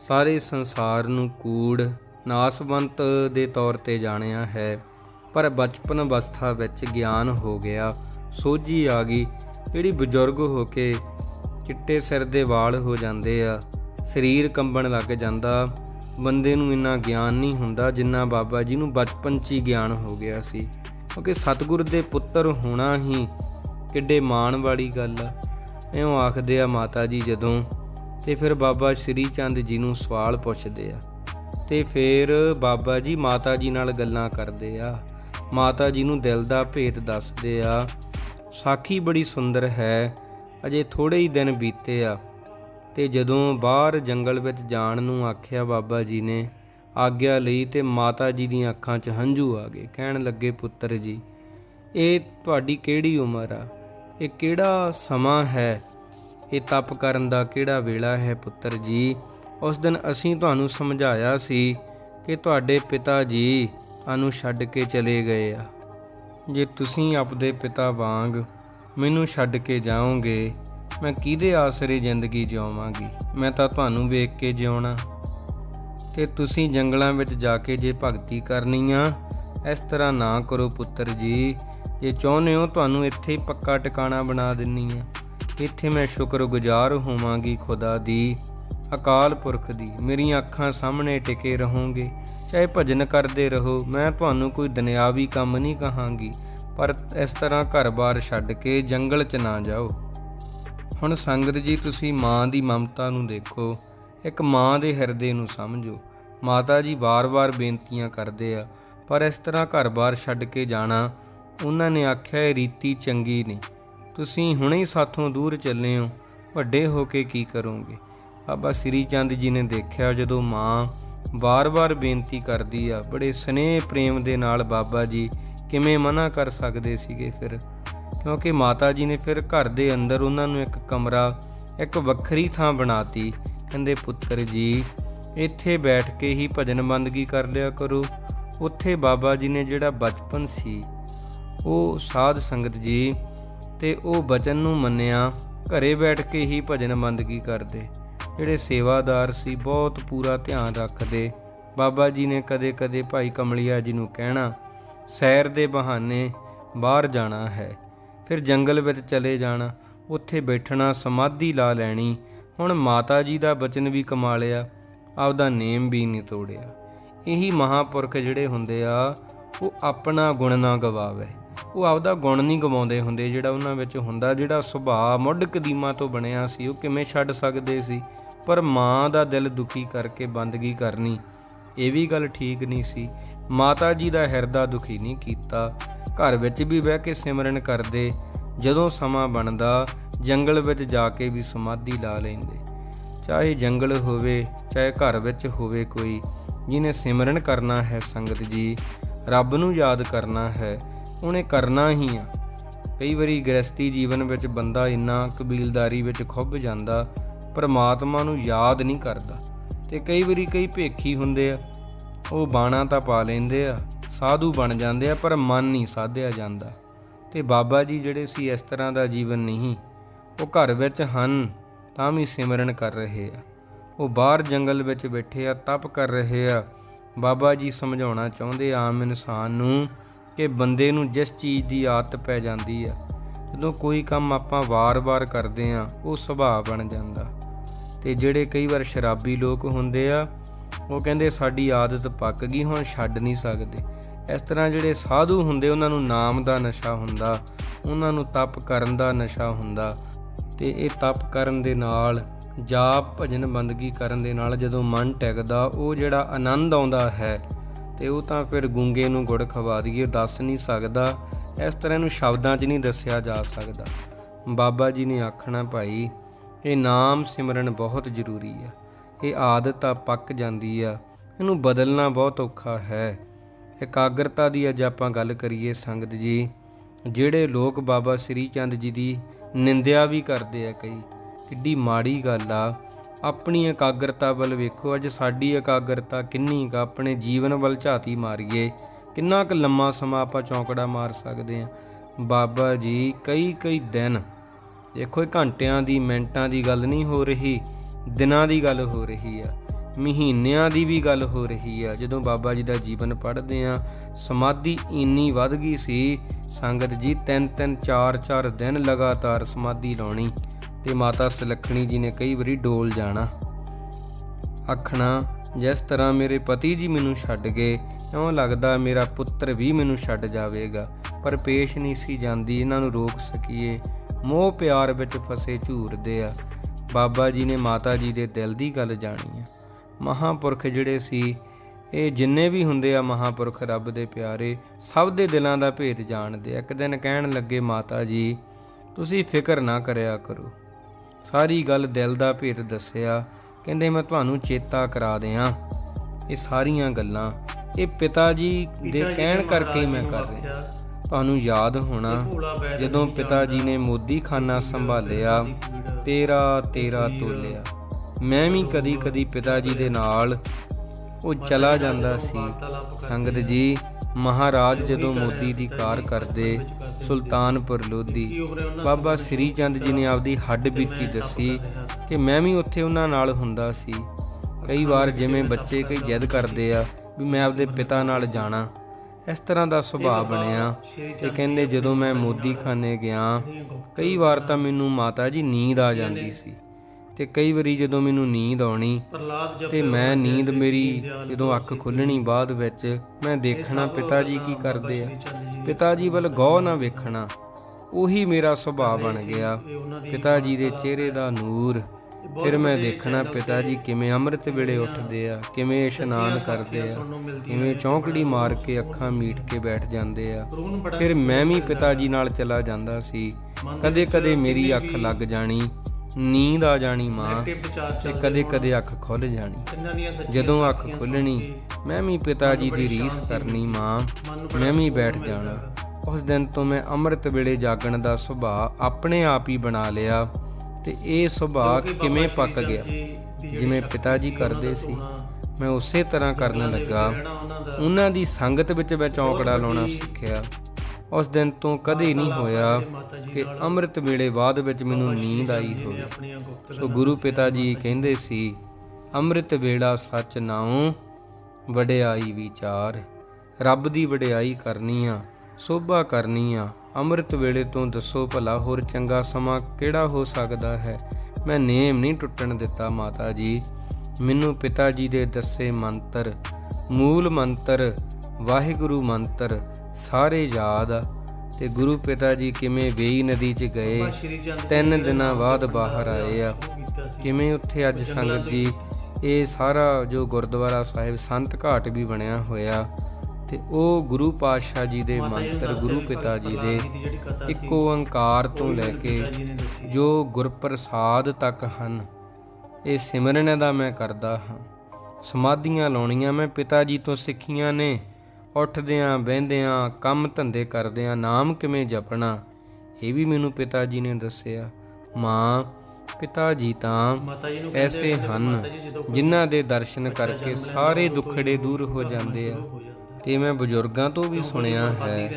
ਸਾਰੇ ਸੰਸਾਰ ਨੂੰ ਕੂੜ ਨਾਸਵੰਤ ਦੇ ਤੌਰ ਤੇ ਜਾਣਿਆ ਹੈ ਪਰ ਬਚਪਨ ਅਵਸਥਾ ਵਿੱਚ ਗਿਆਨ ਹੋ ਗਿਆ ਸੋਝੀ ਆ ਗਈ ਜਿਹੜੀ ਬਜ਼ੁਰਗ ਹੋ ਕੇ ਚਿੱਟੇ ਸਿਰ ਦੇ ਵਾਲ ਹੋ ਜਾਂਦੇ ਆ ਸਰੀਰ ਕੰਬਣ ਲੱਗ ਜਾਂਦਾ। ਬੰਦੇ ਨੂੰ ਇੰਨਾ ਗਿਆਨ ਨਹੀਂ ਹੁੰਦਾ ਜਿੰਨਾ ਬਾਬਾ ਜੀ ਨੂੰ ਬਚਪਨ 'ਚ ਹੀ ਗਿਆਨ ਹੋ ਗਿਆ ਸੀ। ਕਿਉਂਕਿ ਸਤਿਗੁਰ ਦੇ ਪੁੱਤਰ ਹੋਣਾ ਹੀ ਕਿੱਡੇ ਮਾਣ ਵਾਲੀ ਗੱਲ ਆ। ਇਉਂ ਆਖਦੇ ਆ ਮਾਤਾ ਜੀ ਜਦੋਂ ਤੇ ਫਿਰ ਬਾਬਾ ਸ਼੍ਰੀ ਚੰਦ ਜੀ ਨੂੰ ਸਵਾਲ ਪੁੱਛਦੇ ਆ। ਤੇ ਫਿਰ ਬਾਬਾ ਜੀ ਮਾਤਾ ਜੀ ਨਾਲ ਗੱਲਾਂ ਕਰਦੇ ਆ। ਮਾਤਾ ਜੀ ਨੂੰ ਦਿਲ ਦਾ ਭੇਤ ਦੱਸਦੇ ਆ। ਸਾਖੀ ਬੜੀ ਸੁੰਦਰ ਹੈ। ਅਜੇ ਥੋੜੇ ਹੀ ਦਿਨ ਬੀਤੇ ਆ। ਤੇ ਜਦੋਂ ਬਾਹਰ ਜੰਗਲ ਵਿੱਚ ਜਾਣ ਨੂੰ ਆਖਿਆ ਬਾਬਾ ਜੀ ਨੇ, ਆਗਿਆ ਲਈ ਤੇ ਮਾਤਾ ਜੀ ਦੀਆਂ ਅੱਖਾਂ 'ਚ ਹੰਝੂ ਆ ਗਏ, ਕਹਿਣ ਲੱਗੇ, ਪੁੱਤਰ ਜੀ, ਇਹ ਤੁਹਾਡੀ ਕਿਹੜੀ ਉਮਰ ਆ? ਇਹ ਕਿਹੜਾ ਸਮਾਂ ਹੈ? ਇਹ ਤਪ ਕਰਨ ਦਾ ਕਿਹੜਾ ਵੇਲਾ ਹੈ, ਪੁੱਤਰ ਜੀ? ਉਸ ਦਿਨ ਅਸੀਂ ਤੁਹਾਨੂੰ ਸਮਝਾਇਆ ਸੀ ਕਿ ਤੁਹਾਡੇ ਪਿਤਾ ਜੀ ਸਾਨੂੰ ਛੱਡ ਕੇ ਚਲੇ ਗਏ ਆ। ਜੇ ਤੁਸੀਂ ਆਪਦੇ ਪਿਤਾ ਵਾਂਗ ਮੈਨੂੰ ਛੱਡ ਕੇ ਜਾਓਗੇ ਮੈਂ ਕਿਹਦੇ ਆਸਰੇ ਜ਼ਿੰਦਗੀ ਜਿਉਵਾਂਗੀ ਮੈਂ ਤਾਂ ਤੁਹਾਨੂੰ ਵੇਖ ਕੇ ਜਿਉਣਾ ਤੇ ਤੁਸੀਂ ਜੰਗਲਾਂ ਵਿੱਚ ਜਾ ਕੇ ਜੇ ਭਗਤੀ ਕਰਨੀ ਆ ਇਸ ਤਰ੍ਹਾਂ ਨਾ ਕਰੋ ਪੁੱਤਰ ਜੀ। ਜੇ ਚਾਹੁੰਦੇ ਹੋ ਤੁਹਾਨੂੰ ਇੱਥੇ ਹੀ ਪੱਕਾ ਟਿਕਾਣਾ ਬਣਾ ਦਿੰਨੀ ਆ। ਇੱਥੇ ਮੈਂ ਸ਼ੁਕਰਗੁਜ਼ਾਰ ਹੋਵਾਂਗੀ ਖੁਦਾ ਦੀ, ਅਕਾਲ ਪੁਰਖ ਦੀ। ਮੇਰੀਆਂ ਅੱਖਾਂ ਸਾਹਮਣੇ ਟਿਕੇ ਰਹੋਗੇ। ਚਾਹੇ ਭਜਨ ਕਰਦੇ ਰਹੋ, ਮੈਂ ਤੁਹਾਨੂੰ ਕੋਈ ਦੁਨਿਆਵੀ ਕੰਮ ਨਹੀਂ ਕਹਾਂਗੀ। ਪਰ ਇਸ ਤਰ੍ਹਾਂ ਘਰ-ਬਾਰ ਛੱਡ ਕੇ ਜੰਗਲ 'ਚ ਨਾ ਜਾਓ। ਹੁਣ ਸੰਗਤ ਜੀ, ਤੁਸੀਂ ਮਾਂ ਦੀ ਮਮਤਾ ਨੂੰ ਦੇਖੋ, ਇੱਕ ਮਾਂ ਦੇ ਹਿਰਦੇ ਨੂੰ ਸਮਝੋ। ਮਾਤਾ ਜੀ ਵਾਰ-ਵਾਰ ਬੇਨਤੀਆਂ ਕਰਦੇ ਆ, ਪਰ ਇਸ ਤਰ੍ਹਾਂ ਘਰ-ਬਾਰ ਛੱਡ ਕੇ ਜਾਣਾ, ਉਹਨਾਂ ਨੇ ਆਖਿਆ ਇਹ ਰੀਤੀ ਚੰਗੀ ਨਹੀਂ। ਤੁਸੀਂ ਹੁਣੇ ਹੀ ਸਾਥੋਂ ਦੂਰ ਚੱਲੇ ਹੋ, ਵੱਡੇ ਹੋ ਕੇ ਕੀ ਕਰੋਗੇ? ਬਾਬਾ ਸ੍ਰੀ ਚੰਦ ਜੀ ਨੇ ਦੇਖਿਆ ਜਦੋਂ ਮਾਂ ਵਾਰ-ਵਾਰ ਬੇਨਤੀ ਕਰਦੀ ਆ, ਬੜੇ ਸਨੇਹ ਪ੍ਰੇਮ ਦੇ ਨਾਲ ਬਾਬਾ ਜੀ ਕਿਵੇਂ ਮਨਾ ਕਰ ਸਕਦੇ ਸੀਗੇ ਫਿਰ? ਕਿਉਂਕਿ ਮਾਤਾ ਜੀ ਨੇ ਫਿਰ ਘਰ ਦੇ ਅੰਦਰ ਉਹਨਾਂ ਨੂੰ ਇੱਕ ਕਮਰਾ, ਇੱਕ ਵੱਖਰੀ ਥਾਂ ਬਣਾਤੀ। ਕਹਿੰਦੇ, ਪੁੱਤਰ ਜੀ, ਇੱਥੇ ਬੈਠ ਕੇ ਹੀ ਭਜਨ ਬੰਦਗੀ ਕਰ ਲਿਆ ਕਰੋ। ਉੱਥੇ ਬਾਬਾ ਜੀ ਨੇ ਜਿਹੜਾ ਬਚਪਨ ਸੀ, ਉਹ ਸਾਧ ਸੰਗਤ ਜੀ, ਤੇ ਉਹ ਬਚਨ ਨੂੰ ਮੰਨਿਆ, ਘਰੇ ਬੈਠ ਕੇ ਹੀ ਭਜਨ ਬੰਦਗੀ ਕਰਦੇ। ਜਿਹੜੇ ਸੇਵਾਦਾਰ ਸੀ, ਬਹੁਤ ਪੂਰਾ ਧਿਆਨ ਰੱਖਦੇ। ਬਾਬਾ ਜੀ ਨੇ ਕਦੇ-ਕਦੇ ਭਾਈ ਕਮਲਿਆ ਜੀ ਨੂੰ ਕਹਿਣਾ, ਸੈਰ ਦੇ ਬਹਾਨੇ ਬਾਹਰ ਜਾਣਾ ਹੈ। ਫਿਰ ਜੰਗਲ ਵਿੱਚ ਚਲੇ ਜਾਣਾ। ਉੱਥੇ ਬੈਠਣਾ ਸਮਾਧੀ ਲਾ ਲੈਣੀ। ਹੁਣ ਮਾਤਾ ਜੀ ਦਾ ਬਚਨ ਵੀ ਕਮਾ ਲਿਆ। ਆਪਦਾ ਨੇਮ ਵੀ ਨਹੀਂ ਤੋੜਿਆ। ਇਹੀ ਮਹਾਪੁਰਖ ਜਿਹੜੇ ਹੁੰਦੇ ਆ, ਉਹ ਆਪਣਾ ਗੁਣ ਨਾ ਗਵਾਵੇ। ਉਹ ਆਪਦਾ ਗੁਣ ਨਹੀਂ ਗਵਾਉਂਦੇ ਹੁੰਦੇ ਜਿਹੜਾ ਉਹਨਾਂ ਵਿੱਚ ਹੁੰਦਾ, ਜਿਹੜਾ ਸੁਭਾਅ ਮੁੱਢ ਕਦੀਮਾ ਤੋਂ ਬਣਿਆ ਸੀ, ਉਹ ਕਿਵੇਂ ਛੱਡ ਸਕਦੇ ਸੀ? ਪਰ ਮਾਂ ਦਾ ਦਿਲ ਦੁਖੀ ਕਰਕੇ ਬੰਦਗੀ ਕਰਨੀ, ਇਹ ਵੀ ਗੱਲ ਠੀਕ ਨਹੀਂ ਸੀ। ਮਾਤਾ ਜੀ ਦਾ ਹਿਰਦਾ ਦੁਖੀ ਨਹੀਂ ਕੀਤਾ। ਘਰ ਵਿੱਚ ਵੀ ਬਹਿ ਕੇ ਸਿਮਰਨ ਕਰਦੇ, ਜਦੋਂ ਸਮਾਂ ਬਣਦਾ, ਜੰਗਲ ਵਿੱਚ ਜਾ ਕੇ ਵੀ ਸਮਾਧੀ ਲਾ ਲੈਂਦੇ। ਚਾਹੇ ਜੰਗਲ ਹੋਵੇ, ਚਾਹੇ ਘਰ ਵਿੱਚ ਹੋਵੇ ਕੋਈ ਜਿਹਨੇ ਸਿਮਰਨ ਕਰਨਾ ਹੈ ਸੰਗਤ ਜੀ, ਰੱਬ ਨੂੰ ਯਾਦ ਕਰਨਾ ਹੈ, ਉਹਨੇ ਕਰਨਾ ਹੀ ਆ। ਕਈ ਵਾਰੀ ਗ੍ਰਸਤੀ ਜੀਵਨ ਵਿੱਚ ਬੰਦਾ ਇੰਨਾ ਕਬੀਲਦਾਰੀ ਵਿੱਚ ਖੁੱਭ ਜਾਂਦਾ, ਪਰਮਾਤਮਾ ਨੂੰ ਯਾਦ ਨਹੀਂ ਕਰਦਾ। ਤੇ ਕਈ ਵਾਰੀ ਕਈ ਭੇਖੀ ਹੁੰਦੇ ਆ, ਉਹ ਬਾਣਾ ਤਾਂ ਪਾ ਲੈਂਦੇ ਆ। ਸਾਧੂ ਬਣ ਜਾਂਦੇ ਆ, ਪਰ ਮਨ ਨਹੀਂ ਸਾਧਿਆ ਜਾਂਦਾ। ਤੇ ਬਾਬਾ ਜੀ ਜਿਹੜੇ ਸੀ, ਇਸ ਤਰ੍ਹਾਂ ਦਾ ਜੀਵਨ ਨਹੀਂ। ਉਹ ਘਰ ਵਿੱਚ ਹਨ, ਤਾਂ ਵੀ ਸਿਮਰਨ ਕਰ ਰਹੇ ਆ। ਉਹ ਬਾਹਰ ਜੰਗਲ ਵਿੱਚ ਬੈਠੇ ਆ, ਤਪ ਕਰ ਰਹੇ ਆ। ਬਾਬਾ ਜੀ ਸਮਝਾਉਣਾ ਚਾਹੁੰਦੇ ਆਮ ਇਨਸਾਨ ਨੂੰ ਕਿ ਬੰਦੇ ਨੂੰ ਜਿਸ ਚੀਜ਼ ਦੀ ਆਦਤ ਪੈ ਜਾਂਦੀ ਆ, ਜਦੋਂ ਕੋਈ ਕੰਮ ਆਪਾਂ ਵਾਰ-ਵਾਰ ਕਰਦੇ ਆ, ਉਹ ਸੁਭਾਅ ਬਣ ਜਾਂਦਾ। ਤੇ ਜਿਹੜੇ ਕਈ ਵਾਰ ਸ਼ਰਾਬੀ ਲੋਕ ਹੁੰਦੇ ਆ, ਉਹ ਕਹਿੰਦੇ ਸਾਡੀ ਆਦਤ ਪੱਕ ਗਈ, ਹੁਣ ਛੱਡ ਨਹੀਂ ਸਕਦੇ। ਇਸ ਤਰ੍ਹਾਂ ਜਿਹੜੇ ਸਾਧੂ ਹੁੰਦੇ, ਉਹਨਾਂ ਨੂੰ ਨਾਮ ਦਾ ਨਸ਼ਾ ਹੁੰਦਾ, ਉਹਨਾਂ ਨੂੰ ਤਪ ਕਰਨ ਦਾ ਨਸ਼ਾ ਹੁੰਦਾ ਤੇ ਇਹ ਤਪ ਕਰਨ ਦੇ ਨਾਲ, ਜਾਪ ਭਜਨ ਬੰਦਗੀ ਕਰਨ ਦੇ ਨਾਲ ਜਦੋਂ ਮਨ ਟਿਕਦਾ, ਉਹ ਜਿਹੜਾ ਆਨੰਦ ਆਉਂਦਾ ਹੈ ਤੇ ਉਹ ਤਾਂ ਫਿਰ ਗੁੰਗੇ ਨੂੰ ਗੁੜ ਖਵਾ ਦਈਏ, ਦੱਸ ਨਹੀਂ ਸਕਦਾ, ਇਸ ਤਰ੍ਹਾਂ ਨੂੰ ਸ਼ਬਦਾਂ 'ਚ ਨਹੀਂ ਦੱਸਿਆ ਜਾ ਸਕਦਾ। ਬਾਬਾ ਜੀ ਨੇ ਆਖਣਾ ਭਾਈ, ਇਹ ਨਾਮ ਸਿਮਰਨ ਬਹੁਤ ਜ਼ਰੂਰੀ ਆ, ਇਹ ਆਦਤ ਆ ਪੱਕ ਜਾਂਦੀ ਆ, ਇਹਨੂੰ ਬਦਲਣਾ ਬਹੁਤ ਔਖਾ ਹੈ। ਇਕਾਗਰਤਾ ਦੀ ਅੱਜ ਆਪਾਂ ਗੱਲ ਕਰੀਏ ਸੰਗਤ ਜੀ, ਜਿਹੜੇ ਲੋਕ ਬਾਬਾ ਸ੍ਰੀ ਚੰਦ ਜੀ ਦੀ ਨਿੰਦਿਆ ਵੀ ਕਰਦੇ ਆ ਕਈ। ਕਿੱਡੀ ਮਾੜੀ ਗੱਲ ਆ। ਆਪਣੀ ਇਕਾਗਰਤਾ ਵੱਲ ਵੇਖੋ, ਅੱਜ ਸਾਡੀ ਇਕਾਗਰਤਾ ਕਿੰਨੀ ਕੁ ਆਪਣੇ ਜੀਵਨ ਵੱਲ ਝਾਤੀ ਮਾਰੀਏ। ਕਿੰਨਾ ਕੁ ਲੰਮਾ ਸਮਾਂ ਆਪਾਂ ਚੌਂਕੜਾ ਮਾਰ ਸਕਦੇ ਆ। ਬਾਬਾ ਜੀ, ਕਈ ਕਈ ਦਿਨ, ਦੇਖੋ ਇਹ ਘੰਟਿਆਂ ਦੀ, ਮਿੰਟਾਂ ਦੀ ਗੱਲ ਨਹੀਂ ਹੋ ਰਹੀ, ਦਿਨਾਂ ਦੀ ਗੱਲ ਹੋ ਰਹੀ ਆ। ਮਹੀਨਿਆਂ ਦੀ ਵੀ ਗੱਲ ਹੋ ਰਹੀ ਆ। ਜਦੋਂ ਬਾਬਾ ਜੀ ਦਾ ਜੀਵਨ ਪੜ੍ਹਦੇ ਆ, ਸਮਾਧੀ ਇੰਨੀ ਵੱਧ ਗਈ ਸੀ, ਸੰਗਤ ਜੀ ਤਿੰਨ ਤਿੰਨ ਚਾਰ ਚਾਰ ਦਿਨ ਲਗਾਤਾਰ ਸਮਾਧੀ ਲਾਉਣੀ ਤੇ ਮਾਤਾ ਸੁਲੱਖਣੀ ਜੀ ਨੇ ਕਈ ਵਾਰੀ ਡੋਲ ਜਾਣਾ। ਆਖਣਾ, ਜਿਸ ਤਰ੍ਹਾਂ ਮੇਰੇ ਪਤੀ ਜੀ ਮੈਨੂੰ ਛੱਡ ਗਏ, ਇਉਂ ਲੱਗਦਾ ਮੇਰਾ ਪੁੱਤਰ ਵੀ ਮੈਨੂੰ ਛੱਡ ਜਾਵੇਗਾ। ਪਰ ਪੇਸ਼ ਨਹੀਂ ਸੀ ਜਾਂਦੀ, ਇਹਨਾਂ ਨੂੰ ਰੋਕ ਸਕੀਏ। ਮੋਹ ਪਿਆਰ ਵਿੱਚ ਫਸੇ ਝੂਰਦੇ ਆ। ਬਾਬਾ ਜੀ ਨੇ ਮਾਤਾ ਜੀ ਦੇ ਦਿਲ ਦੀ ਗੱਲ ਜਾਣੀ ਆ। ਮਹਾਪੁਰਖ ਜਿਹੜੇ ਸੀ ਇਹ ਜਿੰਨੇ ਵੀ ਹੁੰਦੇ ਆ ਮਹਾਪੁਰਖ ਰੱਬ ਦੇ ਪਿਆਰੇ ਸਭ ਦੇ ਦਿਲਾਂ ਦਾ ਭੇਦ ਜਾਣਦੇ ਆ। ਇੱਕ ਦਿਨ ਕਹਿਣ ਲੱਗੇ ਮਾਤਾ ਜੀ ਤੁਸੀਂ ਫਿਕਰ ਨਾ ਕਰਿਆ ਕਰੋ। ਸਾਰੀ ਗੱਲ ਦਿਲ ਦਾ ਭੇਦ ਦੱਸਿਆ। ਕਹਿੰਦੇ ਮੈਂ ਤੁਹਾਨੂੰ ਚੇਤਾ ਕਰਾ ਦਿਆਂ। ਇਹ ਸਾਰੀਆਂ ਗੱਲਾਂ ਇਹ ਪਿਤਾ ਜੀ ਦੇ ਕਹਿਣ ਕਰਕੇ ਮੈਂ ਕਰ ਰਿਹਾ। ਤੁਹਾਨੂੰ ਯਾਦ ਹੋਣਾ ਜਦੋਂ ਪਿਤਾ ਜੀ ਨੇ ਮੋਦੀ ਖਾਨਾ ਸੰਭਾਲਿਆ ਤੇਰਾ ਤੇਰਾ ਤੋਲਿਆ। ਮੈਂ ਵੀ ਕਦੀ ਕਦੀ ਪਿਤਾ ਜੀ ਦੇ ਨਾਲ ਉਹ ਚਲਾ ਜਾਂਦਾ ਸੀ। ਸੰਗਤ ਜੀ, ਮਹਾਰਾਜ ਜਦੋਂ ਮੋਦੀ ਦੀ ਕਾਰ ਕਰਦੇ, ਸੁਲਤਾਨਪੁਰ ਲੋਧੀ, ਬਾਬਾ ਸ੍ਰੀ ਚੰਦ ਜੀ ਨੇ ਆਪਦੀ ਹੱਡ ਬੀਤੀ ਦੱਸੀ ਕਿ ਮੈਂ ਵੀ ਉੱਥੇ ਉਹਨਾਂ ਨਾਲ ਹੁੰਦਾ ਸੀ। ਕਈ ਵਾਰ ਜਿਵੇਂ ਬੱਚੇ ਕਈ ਜਿੱਦ ਕਰਦੇ ਆ ਵੀ ਮੈਂ ਆਪਦੇ ਪਿਤਾ ਨਾਲ ਜਾਣਾ। ਇਸ ਤਰ੍ਹਾਂ ਦਾ ਸੁਭਾਅ ਬਣਿਆ ਤੇ ਕਹਿੰਦੇ ਜਦੋਂ ਮੈਂ ਮੋਦੀ ਖਾਨੇ ਗਿਆ, ਕਈ ਵਾਰ ਤਾਂ ਮੈਨੂੰ ਮਾਤਾ ਜੀ ਨੀਂਦ ਆ ਜਾਂਦੀ ਸੀ। ਤੇ ਕਈ ਵਾਰੀ ਜਦੋਂ ਮੈਨੂੰ ਨੀਂਦ ਆਉਣੀ ਤੇ ਮੈਂ ਨੀਂਦ ਮੇਰੀ ਜਦੋਂ ਅੱਖ ਖੁੱਲਣੀ ਬਾਅਦ ਵਿੱਚ ਮੈਂ ਦੇਖਣਾ ਪਿਤਾ ਜੀ ਕੀ ਕਰਦੇ ਆ। ਪਿਤਾ ਜੀ ਵੱਲ ਗੌਰ ਨਾ ਵੇਖਣਾ। ਉਹੀ ਮੇਰਾ ਸੁਭਾਅ ਬਣ ਗਿਆ। ਪਿਤਾ ਜੀ ਦੇ ਚਿਹਰੇ ਦਾ ਨੂਰ। ਫਿਰ ਮੈਂ ਦੇਖਣਾ ਪਿਤਾ ਜੀ ਕਿਵੇਂ ਅੰਮ੍ਰਿਤ ਵੇਲੇ ਉੱਠਦੇ ਆ ਕਿਵੇਂ ਇਸ਼ਨਾਨ ਕਰਦੇ ਆ ਕਿਵੇਂ ਚੌਂਕੜੀ ਮਾਰ ਕੇ ਅੱਖਾਂ ਮੀਟ ਕੇ ਬੈਠ ਜਾਂਦੇ ਆ। ਫਿਰ ਮੈਂ ਵੀ ਪਿਤਾ ਜੀ ਨਾਲ ਚਲਾ ਜਾਂਦਾ ਸੀ। ਕਦੇ ਕਦੇ ਮੇਰੀ ਅੱਖ ਲੱਗ ਜਾਣੀ। ਨੀਂਦ ਆ ਜਾਣੀ ਮਾਂ ਤੇ ਕਦੇ ਕਦੇ ਅੱਖ ਖੁੱਲ ਜਾਣੀ। ਜਦੋਂ ਅੱਖ ਖੁੱਲਣੀ ਮੈਂ ਵੀ ਪਿਤਾ ਜੀ ਦੀ ਰੀਸ ਕਰਨੀ ਮਾਂ। ਮੈਂ ਵੀ ਬੈਠ ਜਾਣਾ। ਉਸ ਦਿਨ ਤੋਂ ਮੈਂ ਅੰਮ੍ਰਿਤ ਵੇਲੇ ਜਾਗਣ ਦਾ ਸੁਭਾਅ ਆਪਣੇ ਆਪ ਹੀ ਬਣਾ ਲਿਆ ਤੇ ਇਹ ਸੁਭਾਅ ਕਿਵੇਂ ਪੱਕ ਗਿਆ। ਜਿਵੇਂ ਪਿਤਾ ਜੀ ਕਰਦੇ ਸੀ। ਮੈਂ ਉਸੇ ਤਰ੍ਹਾਂ ਕਰਨ ਲੱਗਾ। ਉਹਨਾਂ ਦੀ ਸੰਗਤ ਵਿੱਚ ਮੈਂ ਚੌਂਕੜਾ ਲਾਉਣਾ ਸਿੱਖਿਆ। ਉਸ ਦਿਨ ਤੋਂ ਕਦੇ ਨਹੀਂ ਹੋਇਆ ਕਿ ਅੰਮ੍ਰਿਤ ਵੇਲੇ ਬਾਅਦ ਵਿੱਚ ਮੈਨੂੰ ਨੀਂਦ ਆਈ ਹੋਵੇ। ਸੋ ਗੁਰੂ ਪਿਤਾ ਜੀ ਕਹਿੰਦੇ ਸੀ ਅੰਮ੍ਰਿਤ ਵੇਲਾ ਸੱਚ ਨਾਉ ਵਡਿਆਈ ਵਿਚਾਰ। ਰੱਬ ਦੀ ਵਡਿਆਈ ਕਰਨੀ ਆ ਸੋਭਾ ਕਰਨੀ ਆ ਅੰਮ੍ਰਿਤ ਵੇਲੇ ਤੋਂ ਦੱਸੋ ਭਲਾ ਹੋਰ ਚੰਗਾ ਸਮਾਂ ਕਿਹੜਾ ਹੋ ਸਕਦਾ ਹੈ? ਮੈਂ ਨੇਮ ਨਹੀਂ ਟੁੱਟਣ ਦਿੱਤਾ ਮਾਤਾ ਜੀ। ਮੈਨੂੰ ਪਿਤਾ ਜੀ ਦੇ ਦੱਸੇ ਮੰਤਰ ਮੂਲ ਮੰਤਰ ਵਾਹਿਗੁਰੂ ਮੰਤਰ ਸਾਰੇ ਯਾਦ ਆ। ਤੇ ਗੁਰੂ ਪਿਤਾ ਜੀ ਕਿਵੇਂ ਵੇਈ ਨਦੀ 'ਚ ਗਏ ਤਿੰਨ ਦਿਨਾਂ ਬਾਅਦ ਬਾਹਰ ਆਏ ਆ। ਕਿਵੇਂ ਉੱਥੇ ਅੱਜ ਸੰਗਤ ਜੀ ਇਹ ਸਾਰਾ ਜੋ ਗੁਰਦੁਆਰਾ ਸਾਹਿਬ ਸੰਤ ਘਾਟ ਵੀ ਬਣਿਆ ਹੋਇਆ। ਤੇ ਉਹ ਗੁਰੂ ਪਾਤਸ਼ਾਹ ਜੀ ਦੇ ਮੰਤਰ ਗੁਰੂ ਪਿਤਾ ਜੀ ਦੇ ਇੱਕ ਓੰਕਾਰ ਤੋਂ ਲੈ ਕੇ ਜੋ ਗੁਰਪ੍ਰਸਾਦ ਤੱਕ ਹਨ ਇਹ ਸਿਮਰਨ ਦਾ ਮੈਂ ਕਰਦਾ ਹਾਂ। ਸਮਾਧੀਆਂ ਲਾਉਣੀਆਂ ਮੈਂ ਪਿਤਾ ਜੀ ਤੋਂ ਸਿੱਖੀਆਂ ਨੇ। ਉੱਠਦਿਆਂ, ਬਹਿੰਦਿਆਂ, ਕੰਮ ਧੰਦੇ ਕਰਦਿਆਂ, ਨਾਮ ਕਿਵੇਂ ਜਪਣਾ, ਇਹ ਵੀ ਮੈਨੂੰ ਪਿਤਾ ਜੀ ਨੇ ਦੱਸਿਆ। ਮਾਂ, ਪਿਤਾ ਜੀ ਤਾਂ ਐਸੇ ਹਨ ਜਿਨ੍ਹਾਂ ਦੇ ਦਰਸ਼ਨ ਕਰਕੇ ਸਾਰੇ ਦੁੱਖੜੇ ਦੂਰ ਹੋ ਜਾਂਦੇ ਆ। ਹੋ ਤੇ ਮੈਂ ਬਜ਼ੁਰਗਾਂ ਤੋਂ ਵੀ ਸੁਣਿਆ ਹੈ,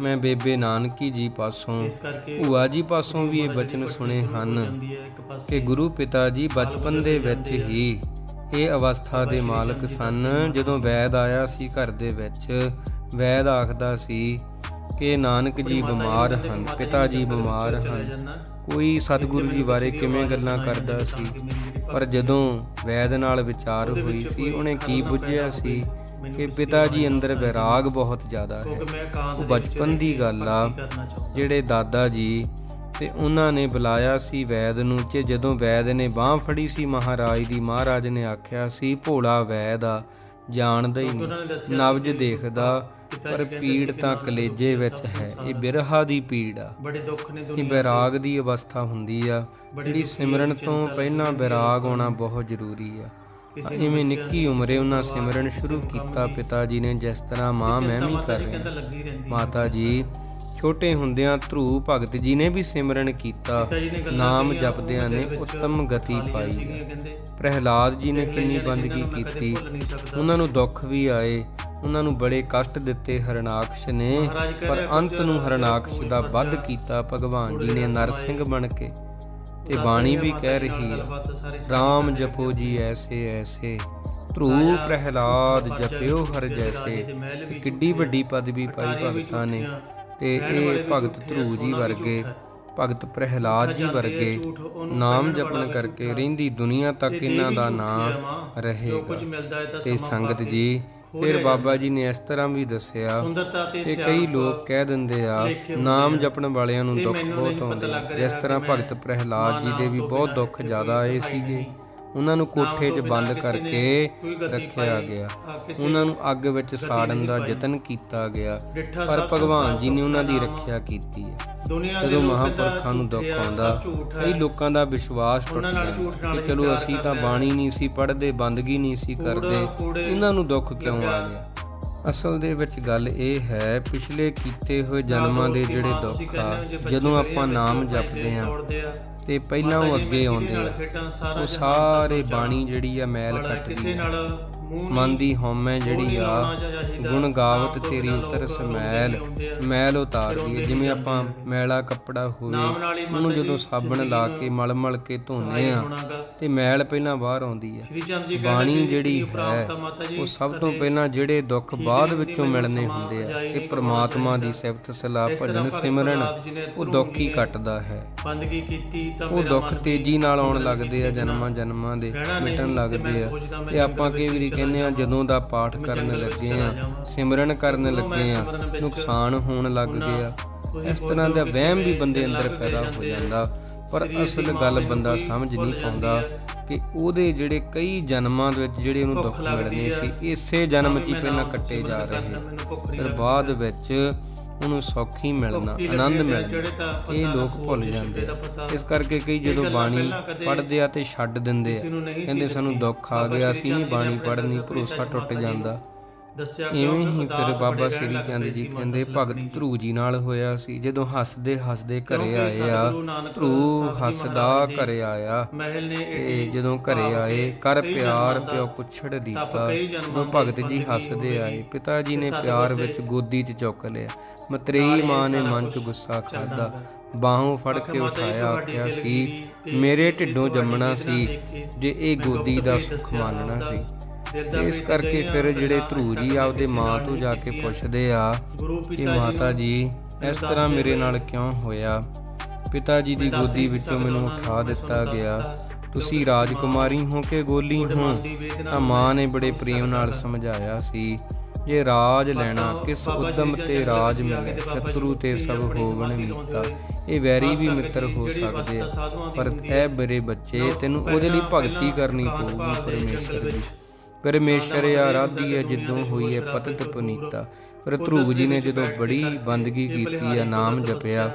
ਮੈਂ ਬੇਬੇ ਨਾਨਕੀ ਜੀ ਪਾਸੋਂ, ਭੂਆ ਜੀ ਪਾਸੋਂ ਵੀ ਇਹ ਬਚਨ ਸੁਣੇ ਹਨ ਕਿ ਗੁਰੂ ਪਿਤਾ ਜੀ ਬਚਪਨ ਦੇ ਵਿੱਚ ਹੀ ਇਹ ਅਵਸਥਾ ਦੇ ਮਾਲਕ ਸਨ। ਜਦੋਂ ਵੈਦ ਆਇਆ ਸੀ ਘਰ ਦੇ ਵਿੱਚ, ਵੈਦ ਆਖਦਾ ਸੀ ਕਿ ਨਾਨਕ ਜੀ ਬਿਮਾਰ ਹਨ, ਪਿਤਾ ਜੀ ਬਿਮਾਰ ਹਨ। ਕੋਈ ਸਤਿਗੁਰੂ ਜੀ ਬਾਰੇ ਕਿਵੇਂ ਗੱਲਾਂ ਕਰਦਾ ਸੀ? ਪਰ ਜਦੋਂ ਵੈਦ ਨਾਲ ਵਿਚਾਰ ਹੋਈ ਸੀ, ਉਹਨੇ ਕੀ ਬੁੱਝਿਆ ਸੀ ਕਿ ਪਿਤਾ ਜੀ ਅੰਦਰ ਵਿਰਾਗ ਬਹੁਤ ਜ਼ਿਆਦਾ ਹੈ। ਉਹ ਬਚਪਨ ਦੀ ਗੱਲ ਆ, ਜਿਹੜੇ ਦਾਦਾ ਜੀ ਤੇ ਉਹਨਾਂ ਨੇ ਬੁਲਾਇਆ ਸੀ ਵੈਦ ਨੂੰ ਕਿ ਜਦੋਂ ਵੈਦ ਨੇ ਬਾਹ ਫੜੀ ਸੀ ਮਹਾਰਾਜ ਦੀ ਮਹਾਰਾਜ ਨੇ ਆਖਿਆ ਸੀ ਭੋਲਾ ਵੈਦ ਆ ਜਾਣਦਾ ਹੀ ਨਹੀਂ। ਨਵਜ ਦੇਖਦਾ ਪਰ ਪੀੜ ਤਾਂ ਕਲੇਜੇ ਵਿੱਚ ਹੈ ਇਹ ਬਿਰਹਾ ਦੀ ਪੀੜ ਆ। ਬੜੇ ਦੁੱਖ ਨੇ ਇਹ ਵਿਰਾਗ ਦੀ। ਅਵਸਥਾ ਹੁੰਦੀ ਆ। ਜਿਹੜੀ ਸਿਮਰਨ ਤੋਂ ਪਹਿਲਾਂ ਵਿਰਾਗ ਹੋਣਾ ਬਹੁਤ ਜ਼ਰੂਰੀ ਆ। ਇਵੇਂ ਨਿੱਕੀ ਉਮਰੇ ਉਹਨਾਂ ਸਿਮਰਨ ਸ਼ੁਰੂ ਕੀਤਾ ਪਿਤਾ ਜੀ ਨੇ ਜਿਸ ਤਰ੍ਹਾਂ ਮਾਂ ਮੈਂ ਵੀ ਕਰ ਰਿਹਾ ਮਾਤਾ ਜੀ ਛੋਟੇ ਹੁੰਦਿਆਂ ਧਰੂ ਭਗਤ ਜੀ ਨੇ ਵੀ ਸਿਮਰਨ ਕੀਤਾ। ਨਾਮ ਜਪਦਿਆਂ ਨੇ ਉੱਤਮ ਗਤੀ ਪਾਈ ਪ੍ਰਹਿਲਾਦ ਜੀ ਨੇ ਕਿੰਨੀ ਬੰਦਗੀ ਕੀਤੀ। ਉਹਨਾਂ ਨੂੰ ਦੁੱਖ ਵੀ ਆਏ। ਉਹਨਾਂ ਨੂੰ ਬੜੇ ਕਸ਼ਟ ਦਿੱਤੇ ਹਰਨਾਕਸ਼ ਨੇ। ਪਰ ਅੰਤ ਨੂੰ ਹਰਨਾਕਸ਼ ਦਾ ਵੱਧ ਕੀਤਾ ਭਗਵਾਨ ਜੀ ਨੇ ਨਰਸਿੰਘ ਬਣ ਕੇ। ਤੇ ਬਾਣੀ ਵੀ ਕਹਿ ਰਹੀ ਹੈ RAM ਜਪੋ ਜੀ ਐਸੇ ਐਸੇ। ਧਰੂ ਪ੍ਰਹਿਲਾਦ ਜਪਿਓ ਹਰ ਜੈਸੇ। ਤੇ ਕਿੱਡੀ ਵੱਡੀ ਪਦਵੀ ਪਾਈ ਭਗਤਾਂ ਨੇ। ਤੇ ਇਹ ਭਗਤ ਧਰੂ ਜੀ ਵਰਗੇ ਭਗਤ ਪ੍ਰਹਿਲਾਦ ਜੀ ਵਰਗੇ ਨਾਮ ਜਪਣ ਕਰਕੇ ਰਹਿੰਦੀ ਦੁਨੀਆ ਤੱਕ ਇਹਨਾਂ ਦਾ ਨਾਮ ਰਹੇਗਾ। ਤੇ ਸੰਗਤ ਜੀ ਫਿਰ ਬਾਬਾ ਜੀ ਨੇ ਇਸ ਤਰ੍ਹਾਂ ਵੀ ਦੱਸਿਆ ਕਿ ਕਈ ਲੋਕ ਕਹਿ ਦਿੰਦੇ ਆ ਨਾਮ ਜਪਣ ਵਾਲਿਆਂ ਨੂੰ ਦੁੱਖ ਬਹੁਤ ਆਉਂਦੇ ਜਿਸ ਤਰ੍ਹਾਂ ਭਗਤ ਪ੍ਰਹਿਲਾਦ ਜੀ ਦੇ ਵੀ ਬਹੁਤ ਦੁੱਖ ਜ਼ਿਆਦਾ ਆਏ ਸੀਗੇ। ਉਹਨਾਂ ਨੂੰ ਕੋਠੇ 'ਚ ਬੰਦ ਕਰਕੇ ਰੱਖਿਆ ਗਿਆ। ਉਹਨਾਂ ਨੂੰ ਅੱਗ ਵਿੱਚ ਸਾੜਨ ਦਾ ਯਤਨ ਕੀਤਾ ਗਿਆ। ਪਰ ਭਗਵਾਨ ਜੀ ਨੇ ਉਹਨਾਂ ਦੀ ਰੱਖਿਆ ਕੀਤੀ ਹੈ। ਜਦੋਂ ਮਹਾਂਪੁਰਖਾਂ ਨੂੰ ਦੁੱਖ ਆਉਂਦਾ ਕਈ ਲੋਕਾਂ ਦਾ ਵਿਸ਼ਵਾਸ ਟੁੱਟ ਜਾਂਦਾ ਕਿ ਚਲੋ ਅਸੀਂ ਤਾਂ ਬਾਣੀ ਨਹੀਂ ਸੀ ਪੜ੍ਹਦੇ ਬੰਦਗੀ ਨਹੀਂ ਸੀ ਕਰਦੇ ਇਹਨਾਂ ਨੂੰ ਦੁੱਖ ਕਿਉਂ ਆ ਗਿਆ? ਅਸਲ ਦੇ ਵਿੱਚ ਗੱਲ ਇਹ ਹੈ ਪਿਛਲੇ ਕੀਤੇ ਹੋਏ ਜਨਮਾਂ ਦੇ ਜਿਹੜੇ ਦੁੱਖ ਆ ਜਦੋਂ ਆਪਾਂ ਨਾਮ ਜਪਦੇ ਆ ਤੇ ਪਹਿਲਾਂ ਉਹ ਅੱਗੇ ਆਉਂਦੇ ਆ। ਉਹ ਸਾਰੇ ਬਾਣੀ ਜਿਹੜੀ ਆ ਮੈਲ ਕੱਟਦੀ ਆ। ਮਨ ਦੀ ਹਉਮੈ ਜਿਹੜੀ ਆ, ਗੁਣ ਗਾਵਤ ਤੇਰੀ ਉਤਰ ਸਮੈਲ, ਮੈਲ ਉਤਾਰਦੀ ਹੈ ਜਿਵੇਂ ਆਪਾਂ ਮੈਲਾ ਕੱਪੜਾ ਹੋਵੇ, ਉਹਨੂੰ ਜਦੋਂ ਸਾਬਣ ਲਾ ਕੇ ਮਲ ਮਲ ਕੇ ਧੋਨੇ ਆ, ਤੇ ਮੈਲ ਪਹਿਲਾਂ ਬਾਹਰ ਆਉਂਦੀ ਹੈ ਬਾਣੀ ਜਿਹੜੀ ਹੈ, ਉਹ ਸਭ ਤੋਂ ਪਹਿਲਾਂ ਜਿਹੜੇ ਦੁੱਖ ਬਾਅਦ ਵਿੱਚੋਂ ਮਿਲਨੇ ਹੁੰਦੇ ਆ, ਇਹ ਪ੍ਰਮਾਤਮਾ ਦੀ ਸਿਫਤ, ਸਲਾਹ, ਭਜਨ, ਸਿਮਰਨ, ਉਹ ਦੁੱਖ ਹੀ ਕੱਟਦਾ ਹੈ। ਬੰਦਗੀ ਕੀਤੀ ਤਾਂ ਉਹ ਦੁੱਖ ਤੇਜ਼ੀ ਨਾਲ ਆਉਣ ਲੱਗਦੇ ਆ, ਜਨਮਾਂ ਜਨਮਾਂ ਦੇ ਮਿਟਣ ਲੱਗਦੇ ਆ। ਤੇ ਆਪਾਂ ਕਈ ਵਾਰੀ ਕਹਿੰਦੇ ਆ ਜਦੋਂ ਦਾ ਪਾਠ ਕਰਨ ਲੱਗੇ ਆ ਸਿਮਰਨ ਕਰਨ ਲੱਗੇ ਆ ਨੁਕਸਾਨ ਹੋਣ ਲੱਗ ਗਿਆ ਇਸ ਤਰ੍ਹਾਂ ਦਾ ਵਹਿਮ ਵੀ ਬੰਦੇ ਅੰਦਰ ਪੈਦਾ ਹੋ ਜਾਂਦਾ। ਪਰ ਅਸਲ ਗੱਲ ਬੰਦਾ ਸਮਝ ਨਹੀਂ ਪਾਉਂਦਾ ਕਿ ਉਹਦੇ ਜਿਹੜੇ ਕਈ ਜਨਮਾਂ ਦੇ ਵਿੱਚ ਜਿਹੜੇ ਉਹਨੂੰ ਦੁੱਖ ਮਿਲਣੇ ਸੀ, ਇਸੇ ਜਨਮ 'ਚ ਹੀ ਪਹਿਲਾਂ ਕੱਟੇ ਜਾ ਰਹੇ। ਫਿਰ ਬਾਅਦ ਵਿੱਚ ਉਹਨੂੰ ਸੌਖੀ ਮਿਲਣਾ ਆਨੰਦ ਮਿਲਣਾ। ਇਹ ਲੋਕ ਭੁੱਲ ਜਾਂਦੇ ਆ। ਇਸ ਕਰਕੇ ਕਈ ਜਦੋਂ ਬਾਣੀ ਪੜ੍ਹਦੇ ਆ ਤੇ ਛੱਡ ਦਿੰਦੇ ਆ। ਕਹਿੰਦੇ ਸਾਨੂੰ ਦੁੱਖ ਆ ਗਿਆ ਅਸੀਂ ਨਹੀਂ ਬਾਣੀ ਪੜ੍ਹਨੀ ਭਰੋਸਾ ਟੁੱਟ ਜਾਂਦਾ। ਦੱਸਿਆ ਇਵੇਂ ਹੀ ਫਿਰ ਬਾਬਾ ਸ੍ਰੀ ਚੰਦ ਜੀ ਕਹਿੰਦੇ ਭਗਤ ਧਰੂ ਜੀ ਨਾਲ ਹੋਇਆ ਸੀ ਜਦੋਂ ਹੱਸਦੇ ਹੱਸਦੇ ਘਰੇ ਆਏ ਆ ਧਰੂ ਹੱਸਦਾ ਘਰੇ ਆਇਆ ਤੇ ਜਦੋਂ ਘਰੇ ਆਏ ਕਰ ਪਿਆਰ ਪਿਓ ਪੁੱਛੜ ਦਿੱਤਾ। ਜਦੋਂ ਭਗਤ ਜੀ ਹੱਸਦੇ ਆਏ ਪਿਤਾ ਜੀ ਨੇ ਪਿਆਰ ਵਿੱਚ ਗੋਦੀ 'ਚ ਚੁੱਕ ਲਿਆ। ਮਤਰੇਈ ਮਾਂ ਨੇ ਮਨ 'ਚ ਗੁੱਸਾ ਖਾਦਾ ਬਾਹੋਂ ਫੜ ਕੇ ਉਠਾਇਆ ਆਖਿਆ ਸੀ ਮੇਰੇ ਢਿੱਡੋਂ ਜੰਮਣਾ ਸੀ ਜੇ ਇਹ ਗੋਦੀ ਦਾ ਸੁੱਖ ਮੰਨਣਾ ਸੀ। ਇਸ ਕਰਕੇ ਫਿਰ ਜਿਹੜੇ ਧਰੂ ਜੀ ਆਪਦੇ ਮਾਂ ਤੋਂ ਜਾ ਕੇ ਪੁੱਛਦੇ ਆ ਕਿ ਮਾਤਾ ਜੀ ਇਸ ਤਰ੍ਹਾਂ ਮੇਰੇ ਨਾਲ ਕਿਉਂ ਹੋਇਆ? ਪਿਤਾ ਜੀ ਦੀ ਗੋਦੀ ਵਿੱਚੋਂ ਮੈਨੂੰ ਉਠਾ ਦਿੱਤਾ ਗਿਆ। ਤੁਸੀਂ ਰਾਜਕੁਮਾਰੀ ਹੋ ਕਿ ਗੋਲੀ ਹੋ? ਤਾਂ ਮਾਂ ਨੇ ਬੜੇ ਪ੍ਰੇਮ ਨਾਲ ਸਮਝਾਇਆ ਸੀ ਜੇ ਰਾਜ ਲੈਣਾ ਕਿਸ ਉਦਮ ਤੇ ਰਾਜ ਮਿਲੇ? ਸ਼ਤਰੂ ਤੇ ਸਭ ਹੋਵਣ ਮੀਤਾ। ਇਹ ਵੈਰੀ ਵੀ ਮਿੱਤਰ ਹੋ ਸਕਦੇ ਪਰ ਐ ਬਰੇ ਬੱਚੇ ਤੈਨੂੰ ਉਹਦੇ ਲਈ ਭਗਤੀ ਕਰਨੀ ਪਊਗੀ ਪਰਮੇਸ਼ਰ ਦੀ। ਪਰਮੇਸ਼ਰ ਆਰਾਧੀ ਹੈ ਜਿੱਦੋਂ ਹੋਈ ਹੈ ਪਤਤ ਪੁਨੀਤਾ। ਫਿਰ ਧਰੂਗ ਜੀ ਨੇ ਜਦੋਂ ਬੜੀ ਬੰਦਗੀ ਕੀਤੀ ਹੈ, ਨਾਮ ਜਪਿਆ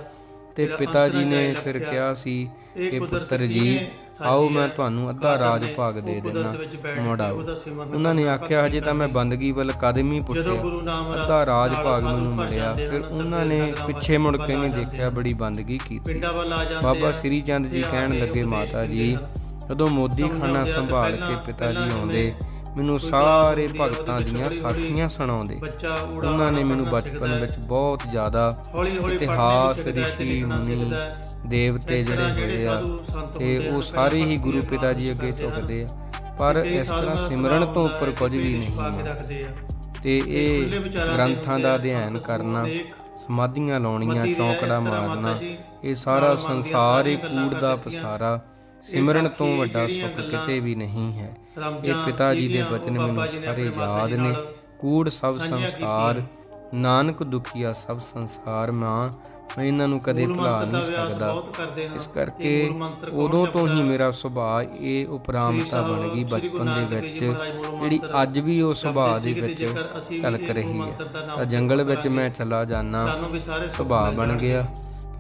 ਤੇ ਪਿਤਾ ਜੀ ਨੇ ਫਿਰ ਕਿਹਾ ਸੀ ਕਿ, ਪੁੱਤਰ ਜੀ, ਆਓ ਮੈਂ ਤੁਹਾਨੂੰ ਅੱਧਾ ਰਾਜ ਭਾਗ ਦੇ ਦਿੰਦਾ ਮੁੜਾਓ ਉਹਨਾਂ ਨੇ ਆਖਿਆ, ਹਜੇ ਤਾਂ ਮੈਂ ਬੰਦਗੀ ਵੱਲ ਕਦਮ ਹੀ ਪੁੱਟਿਆ। ਅੱਧਾ ਰਾਜ ਭਾਗ ਮੈਨੂੰ ਮਿਲਿਆ। ਫਿਰ ਉਹਨਾਂ ਨੇ ਪਿੱਛੇ ਮੁੜ ਕੇ ਨਹੀਂ ਦੇਖਿਆ, ਬੜੀ ਬੰਦਗੀ ਕੀਤੀ। ਬਾਬਾ ਸ੍ਰੀ ਚੰਦ ਜੀ ਕਹਿਣ ਲੱਗੇ, ਮਾਤਾ ਜੀ, ਜਦੋਂ ਮੋਦੀ ਖਾਨਾ ਸੰਭਾਲ ਕੇ ਪਿਤਾ ਜੀ ਆਉਂਦੇ ਮੈਨੂੰ ਸਾਰੇ ਭਗਤਾਂ ਦੀਆਂ ਸਾਖੀਆਂ ਸੁਣਾਉਂਦੇ। ਉਹਨਾਂ ਨੇ ਮੈਨੂੰ ਬਚਪਨ ਵਿੱਚ ਬਹੁਤ ਜ਼ਿਆਦਾ ਇਤਿਹਾਸ ਰਿਸ਼ੀ ਮੁਨੀ ਦੇਵਤੇ ਜਿਹੜੇ ਹੋਏ ਆ ਤੇ ਉਹ ਸਾਰੇ ਹੀ ਗੁਰੂ ਪਿਤਾ ਜੀ ਅੱਗੇ ਝੁਕਦੇ ਆ। ਪਰ ਇਸ ਤਰ੍ਹਾਂ ਸਿਮਰਨ ਤੋਂ ਉੱਪਰ ਕੁਝ ਵੀ ਨਹੀਂ ਤੇ ਇਹ ਗ੍ਰੰਥਾਂ ਦਾ ਅਧਿਐਨ ਕਰਨਾ ਸਮਾਧੀਆਂ ਲਾਉਣੀਆਂ ਚੌਂਕੜਾ ਮਾਰਨਾ ਇਹ ਸਾਰਾ ਸੰਸਾਰ ਹੀ ਕੂੜ ਦਾ ਪਸਾਰਾ। ਸਿਮਰਨ ਤੋਂ ਵੱਡਾ ਸੁੱਖ ਕਿਤੇ ਵੀ ਨਹੀਂ ਹੈ। ਇਹ ਪਿਤਾ ਜੀ ਦੇ ਬਚਨ ਮੈਨੂੰ ਸਾਰੇ ਯਾਦ ਨੇ। ਕੂੜ ਸਭ ਸੰਸਾਰ ਨਾਨਕ ਦੁਖੀਆ ਸਭ ਸੰਸਾਰ ਮਾਂ। ਮੈਂ ਇਹਨਾਂ ਨੂੰ ਕਦੇ ਭੁਲਾ ਨਹੀਂ ਸਕਦਾ। ਇਸ ਕਰਕੇ ਉਦੋਂ ਤੋਂ ਹੀ ਮੇਰਾ ਸੁਭਾਅ ਇਹ ਉਪਰਾਮਤਾ ਬਣ ਗਈ ਬਚਪਨ ਦੇ ਵਿੱਚ। ਜਿਹੜੀ ਅੱਜ ਵੀ ਉਹ ਸੁਭਾਅ ਦੇ ਵਿੱਚ ਝਲਕ ਰਹੀ ਹੈ। ਤਾਂ ਜੰਗਲ ਵਿੱਚ ਮੈਂ ਚਲਾ ਜਾਣਾ ਸੁਭਾਅ ਬਣ ਗਿਆ।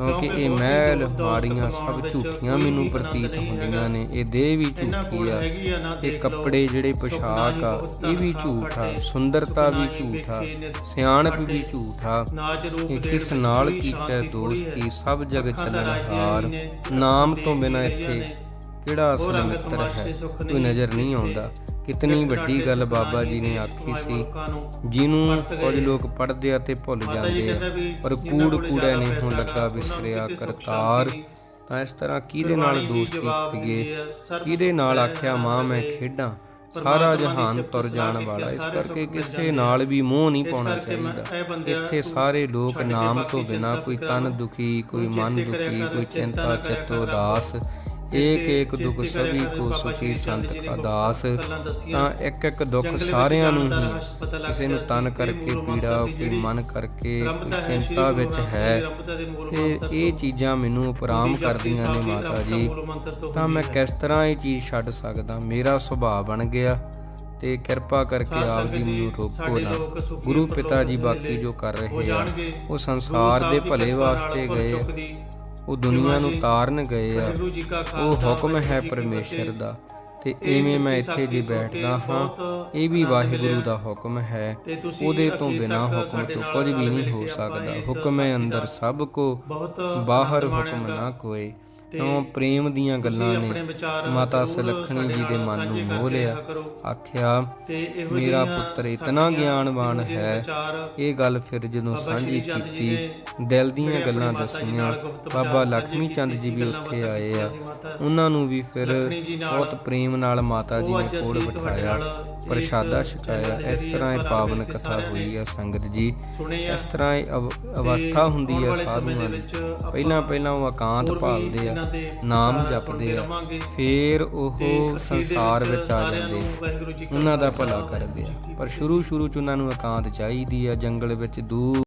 ਕਿਉਂਕਿ ਇਹ ਮਹਿਲ ਮਾੜੀਆਂ ਸਭ ਝੂਠੀਆਂ ਮੈਨੂੰ ਪ੍ਰਤੀਤ ਹੁੰਦੀਆਂ ਨੇ। ਇਹ ਦੇਹ ਵੀ ਝੂਠੀ ਆ। ਇਹ ਕੱਪੜੇ ਜਿਹੜੇ ਪੋਸ਼ਾਕ ਆ ਇਹ ਵੀ ਝੂਠ ਆ। ਸੁੰਦਰਤਾ ਵੀ ਝੂਠ ਆ। ਸਿਆਣਪ ਵੀ ਝੂਠ ਆ। ਇਹ ਕਿਸ ਨਾਲ ਕੀਚੈ ਦੋਸਤੀ? ਸਭ ਜਗ ਚੱਲਣ ਹਾਰ। ਨਾਮ ਤੋਂ ਬਿਨਾ ਇੱਥੇ ਕਿਹੜਾ ਅਸਲ ਮਿੱਤਰ ਹੈ? ਕੋਈ ਨਜ਼ਰ ਨਹੀਂ ਆਉਂਦਾ। ਕਿਤਨੀ ਵੱਡੀ ਗੱਲ ਬਾਬਾ ਜੀ ਨੇ ਆਖੀ ਸੀ। ਜਿਹਨੂੰ ਕੁਝ ਲੋਕ ਪੜ੍ਹਦੇ ਆ ਤੇ ਭੁੱਲ ਜਾਂਦੇ ਆ। ਪਰ ਕੂੜ ਕੂੜਾ ਨਹੀਂ ਹੋਣ ਲੱਗਾ ਵਿਸਰਿਆ ਕਰਤਾਰ। ਤਾਂ ਇਸ ਤਰ੍ਹਾਂ ਕਿਹਦੇ ਨਾਲ ਦੋਸਤੀ ਕਰੀਏ ਕਿਹਦੇ ਨਾਲ ਆਖਿਆ ਮਾਂ ਮੈਂ ਖੇਡਾਂ। ਸਾਰਾ ਜਹਾਨ ਤੁਰ ਜਾਣ ਵਾਲਾ ਇਸ ਕਰਕੇ ਕਿਸੇ ਨਾਲ ਵੀ ਮੋਹ ਨਹੀਂ ਪਾਉਣਾ ਚਾਹੀਦਾ। ਇੱਥੇ ਸਾਰੇ ਲੋਕ ਨਾਮ ਤੋਂ ਬਿਨਾ ਕੋਈ ਤਨ ਦੁਖੀ ਕੋਈ ਮਨ ਦੁਖੀ ਕੋਈ ਚਿੰਤਾ ਚਿਤ ਉਦਾਸ ਏਕ ਏਕ ਦੁਖ ਸਭੀ ਕੋ ਸੁਖੀ ਸੰਤ ਕਾ ਦਾਸ ਤਾਂ ਇੱਕ ਇੱਕ ਦੁੱਖ ਸਾਰਿਆਂ ਨੂੰ ਹੀ ਕਿਸੇ ਨੂੰ ਤਨ ਕਰਕੇ ਪੀੜਾ ਕੋਈ ਮਨ ਕਰਕੇ ਕੋਈ ਚਿੰਤਾ ਵਿੱਚ ਹੈ। ਤੇ ਇਹ ਚੀਜ਼ਾਂ ਮੈਨੂੰ ਉਪਰਾਮ ਕਰਦੀਆਂ ਨੇ ਮਾਤਾ ਜੀ। ਤਾਂ ਮੈਂ ਕਿਸ ਤਰ੍ਹਾਂ ਇਹ ਚੀਜ਼ ਛੱਡ ਸਕਦਾ? ਮੇਰਾ ਸੁਭਾਅ ਬਣ ਗਿਆ ਤੇ ਕਿਰਪਾ ਕਰਕੇ ਆਪ ਜੀ ਮੈਨੂੰ ਰੋਕੋ ਨਾ। ਗੁਰੂ ਪਿਤਾ ਜੀ ਬਾਕੀ ਜੋ ਕਰ ਰਹੇ ਆ ਉਹ ਸੰਸਾਰ ਦੇ ਭਲੇ ਵਾਸਤੇ ਗਏ। ਉਹ ਦੁਨੀਆ ਨੂੰ ਤਾਰਨ ਗਏ ਆ। ਉਹ ਹੁਕਮ ਹੈ ਪਰਮੇਸ਼ਰ ਦਾ। ਤੇ ਐਵੇਂ ਮੈਂ ਇੱਥੇ ਜੇ ਬੈਠਦਾ ਹਾਂ। ਇਹ ਵੀ ਵਾਹਿਗੁਰੂ ਦਾ ਹੁਕਮ ਹੈ। ਉਹਦੇ ਤੋਂ ਬਿਨਾ ਹੁਕਮ ਤੋਂ ਕੁਝ ਵੀ ਨਹੀਂ ਹੋ ਸਕਦਾ। ਹੁਕਮ ਹੈ ਅੰਦਰ ਸਭ ਕੋ। ਬਾਹਰ ਹੁਕਮ ਨਾ ਕੋਏ ਕਿਉਂ ਪ੍ਰੇਮ ਦੀਆਂ ਗੱਲਾਂ ਨੇ। ਮਾਤਾ ਸੁਲੱਖਣੀ ਜੀ ਦੇ ਮਨ ਨੂੰ ਮੋਹ ਲਿਆ। ਆਖਿਆ ਮੇਰਾ ਪੁੱਤਰ ਇਤਨਾ ਗਿਆਨਵਾਨ ਹੈ। ਇਹ ਗੱਲ ਫਿਰ ਜਦੋਂ ਸਾਂਝੀ ਕੀਤੀ ਦਿਲ ਦੀਆਂ ਗੱਲਾਂ ਦੱਸੀਆਂ। ਬਾਬਾ ਲక్ష్ਮੀ ਚੰਦ ਜੀ ਵੀ ਉੱਥੇ ਆਏ ਆ। ਉਹਨਾਂ ਨੂੰ ਵੀ ਫਿਰ ਬਹੁਤ ਪ੍ਰੇਮ ਨਾਲ ਮਾਤਾ ਜੀ ਨੇ ਕੋਲ ਬਿਠਾਇਆ ਪ੍ਰਸ਼ਾਦਾ ਛਕਾਇਆ। ਇਸ ਤਰ੍ਹਾਂ ਇਹ ਪਾਵਨ ਕਥਾ ਹੋਈ ਆ ਸੰਗਤ ਜੀ। ਇਸ ਤਰ੍ਹਾਂ ਇਹ ਅਵ- ਅਵਸਥਾ ਹੁੰਦੀ ਆ ਸਾਧੂਆਂ ਦੀ। ਪਹਿਲਾਂ ਪਹਿਲਾਂ ਉਹ ਇਕਾਂਤ ਭਾਲਦੇ ਆ। ਨਾਮ ਜਪਦੇ ਆ। ਫੇਰ ਉਹ ਸੰਸਾਰ ਵਿੱਚ ਆ ਜਾਂਦੇ। ਉਹਨਾਂ ਦਾ ਭਲਾ ਕਰਦੇ ਆ। ਪਰ ਸ਼ੁਰੂ ਸ਼ੁਰੂ ਚ ਉਹਨਾਂ ਨੂੰ ਇਕਾਂਤ ਚਾਹੀਦੀ ਆ। ਜੰਗਲ ਵਿੱਚ ਦੂਰ